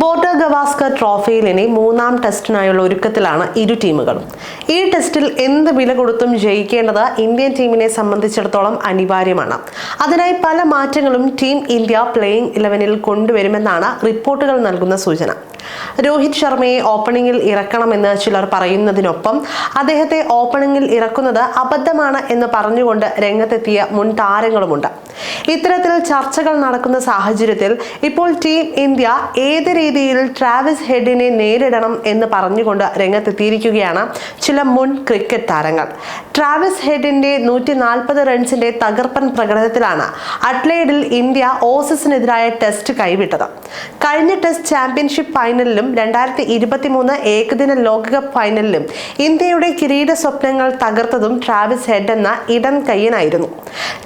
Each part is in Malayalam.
ബോർഡർ ഗവാസ്കർ ട്രോഫിയിൽ ഇനി മൂന്നാം ടെസ്റ്റിനായുള്ള ഒരുക്കത്തിലാണ് ഇരു ടീമുകളും. ഈ ടെസ്റ്റിൽ എന്ത് വില കൊടുത്തും ജയിക്കേണ്ടത് ഇന്ത്യൻ ടീമിനെ സംബന്ധിച്ചിടത്തോളം അനിവാര്യമാണ്. അതിനായി പല മാറ്റങ്ങളും ടീം ഇന്ത്യ പ്ലേയിങ് ഇലവനിൽ കൊണ്ടുവരുമെന്നാണ് റിപ്പോർട്ടുകൾ നൽകുന്ന സൂചന. രോഹിത് ശർമ്മയെ ഓപ്പണിംഗിൽ ഇറക്കണമെന്ന് ചിലർ പറയുന്നതിനൊപ്പം അദ്ദേഹത്തെ ഓപ്പണിംഗിൽ ഇറക്കുന്നത് അബദ്ധമാണ് എന്ന് പറഞ്ഞുകൊണ്ട് രംഗത്തെത്തിയ മുൻ താരങ്ങളുമുണ്ട്. ഇത്തരത്തിൽ ചർച്ചകൾ നടക്കുന്ന സാഹചര്യത്തിൽ ഇപ്പോൾ ടീം ഇന്ത്യ ഏത് രീതിയിൽ ട്രാവിസ് ഹെഡിനെ നേരിടണം എന്ന് പറഞ്ഞുകൊണ്ട് രംഗത്തെത്തിയിരിക്കുകയാണ് ചില മുൻ ക്രിക്കറ്റ് താരങ്ങൾ. ട്രാവിസ് ഹെഡിന്റെ നൂറ്റി നാൽപ്പത് റൺസിന്റെ തകർപ്പൻ പ്രകടനത്തിലാണ് അഡ്ലൈഡിൽ ഇന്ത്യ ഓസസിനെതിരായ ടെസ്റ്റ് കൈവിട്ടത്. കഴിഞ്ഞ ടെസ്റ്റ് ചാമ്പ്യൻഷിപ്പ് ഫൈനലിലും രണ്ടായിരത്തി ഇരുപത്തി മൂന്ന് ഏകദിന ലോകകപ്പ് ഫൈനലിലും ഇന്ത്യയുടെ കിരീട സ്വപ്നങ്ങൾ തകർത്തതും ട്രാവിസ് ഹെഡ് എന്ന ഇടം കയ്യനായിരുന്നു.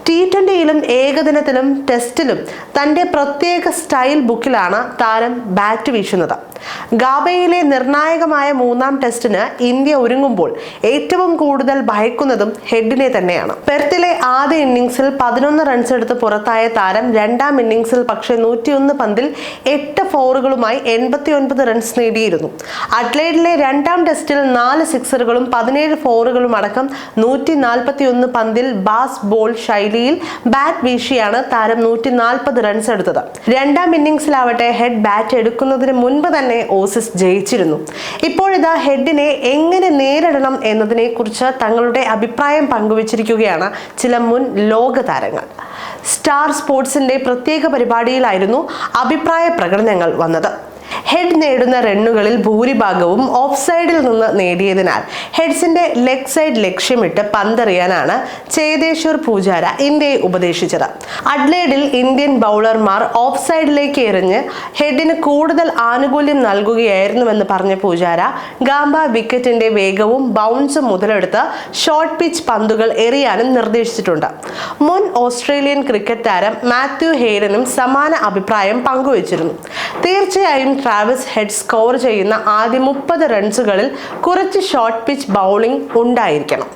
ടി ട്വന്റിയിലും ഏകദിനത്തിലും ടെസ്റ്റിലും തന്റെ പ്രത്യേക സ്റ്റൈൽ ബുക്കിലാണ് താരം ബാറ്റ് വീശുന്നത്. ഗാബയിലെ നിർണായകമായ മൂന്നാം ടെസ്റ്റിന് ഇന്ത്യ ഒരുങ്ങുമ്പോൾ ഏറ്റവും കൂടുതൽ ഭയക്കുന്നതും ഹെഡിനെ തന്നെയാണ്. പെർത്തിലെ ആദ്യ ഇന്നിംഗ്സിൽ പതിനൊന്ന് റൺസ് എടുത്ത് പുറത്തായ താരം രണ്ടാം ഇന്നിംഗ്സിൽ പക്ഷേ നൂറ്റിയൊന്ന് പന്തിൽ എട്ട് ഫോറുകളുമായി എൺപത്തിയൊൻപത് റൺസ് നേടിയിരുന്നു. അഡ്ലൈഡിലെ രണ്ടാം ടെസ്റ്റിൽ നാല് സിക്സറുകളും പതിനേഴ് ഫോറുകളും അടക്കം നൂറ്റി നാൽപ്പത്തി ഒന്ന് പന്തിൽ ബാസ് ബോൾ ശൈലിയിൽ ബാറ്റ് വീശിയാണ് താരം നൂറ്റി നാൽപ്പത് റൺസ് എടുത്തത്. രണ്ടാം ഇന്നിംഗ്സിലാവട്ടെ ഹെഡ് ബാറ്റ് എടുക്കുന്നതിന് മുൻപ് തന്നെ ഓസിസ് ജയിച്ചിരുന്നു. ഇപ്പോഴിതാ ഹെഡിനെ എങ്ങനെ നേരിടണം എന്നതിനെ കുറിച്ച് തങ്ങളുടെ അഭിപ്രായം പങ്കുവച്ചിരിക്കുകയാണ് ചില മുൻ ലോക താരങ്ങൾ. സ്റ്റാർ സ്പോർട്സിന്റെ പ്രത്യേക പരിപാടിയിലായിരുന്നു അഭിപ്രായ പ്രകടനങ്ങൾ വന്നത്. ഹെഡ് നേടുന്ന റണ്ണുകളിൽ ഭൂരിഭാഗവും ഓഫ് സൈഡിൽ നിന്ന് നേടിയതിനാൽ ഹെഡ്സിന്റെ ലെഗ് സൈഡ് ലക്ഷ്യമിട്ട് പന്തെറിയാനാണ് ചേതേശ്വർ പൂജാര ഇന്ത്യയെ ഉപദേശിച്ചത്. അഡ്ലേഡിൽ ഇന്ത്യൻ ബൗളർമാർ ഓഫ് സൈഡിലേക്ക് എറിഞ്ഞ് ഹെഡിന് കൂടുതൽ ആനുകൂല്യം നൽകുകയായിരുന്നുവെന്ന് പറഞ്ഞ പൂജാര ഗാംബ വിക്കറ്റിന്റെ വേഗവും ബൗൺസും മുതലെടുത്ത് ഷോർട്ട് പിച്ച് പന്തുകൾ എറിയാനും നിർദ്ദേശിച്ചിട്ടുണ്ട്. മുൻ ഓസ്ട്രേലിയൻ ക്രിക്കറ്റ് താരം മാത്യു ഹെയ്ഡനും സമാന അഭിപ്രായം പങ്കുവച്ചിരുന്നു. തീർച്ചയായും ട്രാവിസ് ഹെഡ് സ്കോർ ചെയ്യുന്ന ആദ്യ മുപ്പത് റൺസുകളിൽ കുറച്ച് ഷോർട്ട് പിച്ച് ബൗളിംഗ് ഉണ്ടായിരിക്കണം.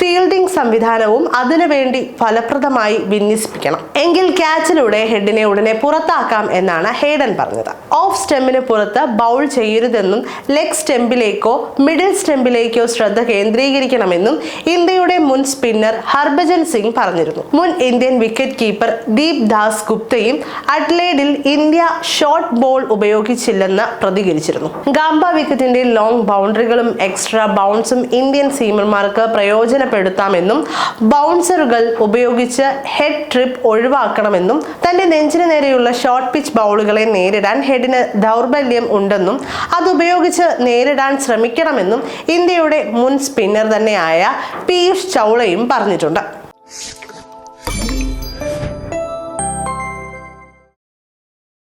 ഫീൽഡിംഗ് സംവിധാനവും അതിനുവേണ്ടി ഫലപ്രദമായി വിന്യസിപ്പിക്കണം. എങ്കിൽ ക്യാച്ചിലൂടെ ഹെഡിനെ ഉടനെ പുറത്താക്കാം എന്നാണ് ഹേഡൻ പറഞ്ഞത്. ഓഫ് സ്റ്റെമ്പിന് പുറത്ത് ബൗൾ ചെയ്യരുതെന്നും ലെഗ് സ്റ്റെമ്പിലേക്കോ മിഡിൽ സ്റ്റെമ്പിലേക്കോ ശ്രദ്ധ കേന്ദ്രീകരിക്കണമെന്നും ഇന്ത്യയുടെ മുൻ സ്പിന്നർ ഹർഭജൻ സിംഗ് പറഞ്ഞിരുന്നു. മുൻ Indian wicket keeper Deep Das ഗുപ്തയും അഡ്ലേഡിൽ ഇന്ത്യ ഷോർട്ട് ബോൾ ഉപയോഗിച്ചില്ലെന്ന് പ്രതികരിച്ചിരുന്നു. ഗാംബ വിക്കറ്റിന്റെ ലോങ് ബൗണ്ടറികളും എക്സ്ട്രാ ബൗൺസും ഇന്ത്യൻ സീമർമാർക്ക് പ്രയോജനപ്പെടുത്താമെന്നും ബൗൺസറുകൾ ഉപയോഗിച്ച് ഹെഡ് ട്രിപ്പ് ഒഴിവാക്കണമെന്നും തന്റെ നെഞ്ചിന് നേരെയുള്ള ഷോർട്ട് പിച്ച് ബൗളുകളെ നേരിടാൻ ഹെഡിന് ദൗർബല്യം ഉണ്ടെന്നും അതുപയോഗിച്ച് നേരിടാൻ ശ്രമിക്കണമെന്നും ഇന്ത്യയുടെ മുൻ സ്പിന്നർ തന്നെയായ പീയൂഷ് ചൗളയും പറഞ്ഞിട്ടുണ്ട്.